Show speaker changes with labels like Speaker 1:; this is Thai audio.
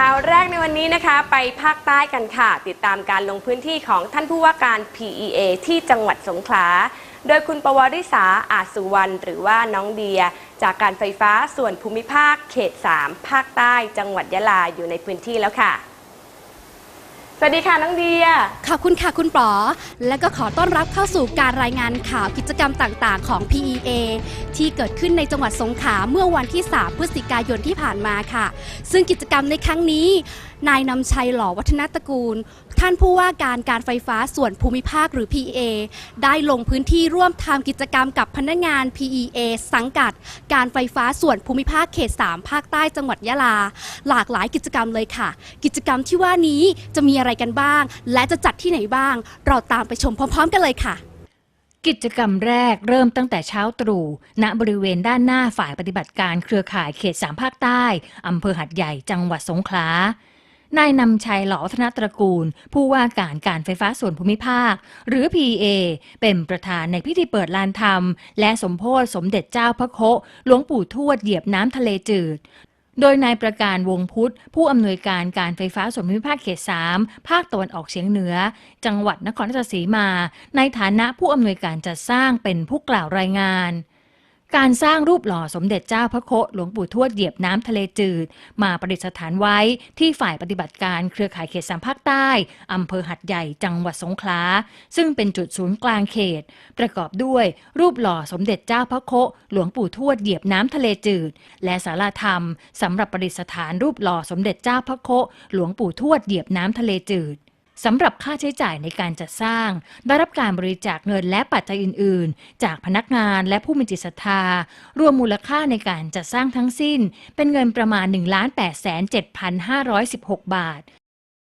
Speaker 1: ข่าวแรกในวันนี้นะคะไปภาคใต้กันค่ะ ติดตามการลงพื้นที่ของท่านผู้ว่าการ PEA ที่จังหวัดสงขลา โดยคุณปวริษาอาจสุวรรณหรือว่าน้องเดีย จากการไฟฟ้าส่วนภูมิภาคเขต 3 ภาคใต้จังหวัดยะลาอยู่ในพื้นที่แล้วค่ะ สวัสดีค่ะน้องเดีย
Speaker 2: ขอบคุณค่ะคุณป๋อ และก็ขอต้อนรับเข้าสู่การรายงานข่าวกิจกรรมต่างๆ ของ PEA ที่เกิดขึ้นในจังหวัดสงขลาเมื่อวันที่ 3 พฤศจิกายนที่ผ่านมาค่ะ ซึ่งกิจกรรมในครั้งนี้ นายนำชัยหล่อวัฒนตระกูล ท่านผู้ว่าการการไฟฟ้าส่วนภูมิภาคหรือ PEA ได้ลงพื้นที่ร่วมทำกิจกรรมกับพนักงาน PEA สังกัด การไฟฟ้าส่วนภูมิภาคเขต 3 ภาคใต้จังหวัดยะลา หลากหลายกิจกรรมเลยค่ะ กิจกรรมที่ว่านี้จะมีอะไรกันบ้าง และจะจัดที่ไหนบ้าง เราตามไปชมพร้อม ๆ กันเลยค่ะ
Speaker 3: กิจกรรมแรกเริ่มตั้งแต่เช้าตรู่ณบริเวณด้านหน้าฝ่ายปฏิบัติการเครือข่ายเขตสามภาคใต้ อำเภอหัดใหญ่จังหวัดสงขลา นายนำชัยหล่อวัฒนตระกูล ผู้ว่าการการไฟฟ้าส่วนภูมิภาค หรือ PA เป็นประธานในพิธีเปิดลานธรรม และสมโพธิสมเด็จเจ้าพระโคหลวงปู่ทวดเหยียบน้ำทะเลจืดโดยนายประการวงพุทธ ผู้อำนวยการการไฟฟ้าส่วนภูมิภาคเขต 3 ภาคตะวันออกเฉียงเหนือ จังหวัดนครราชสีมา ในฐานะผู้อำนวยการจัดสร้างเป็นผู้กล่าวรายงาน การสร้างรูปหล่อสมเด็จเจ้าพระโคหลวงปู่ทวดเหยียบน้ำทะเลจืด มาประดิษฐานไว้ที่ฝ่ายปฏิบัติการเครือข่ายเขตสามภาคใต้อำเภอหัดใหญ่จังหวัดสงขลา ซึ่งเป็นจุดศูนย์กลางเขต ประกอบด้วยรูปหล่อสมเด็จเจ้าพระโคหลวงปู่ทวดเหยียบน้ำทะเลจืด และศาลาธรรมสำหรับประดิษฐานรูปหล่อสมเด็จเจ้าพระโคหลวงปู่ทวดเหยียบน้ำทะเลจืด สำหรับค่าใช้จ่ายในการจัดสร้าง ได้รับการบริจาคเงินและปัจจัยอื่น ๆ จากพนักงานและผู้มีจิตศรัทธา รวมมูลค่าในการจัดสร้างทั้งสิ้น เป็นเงินประมาณ 1 8 7 5 1 6 บาท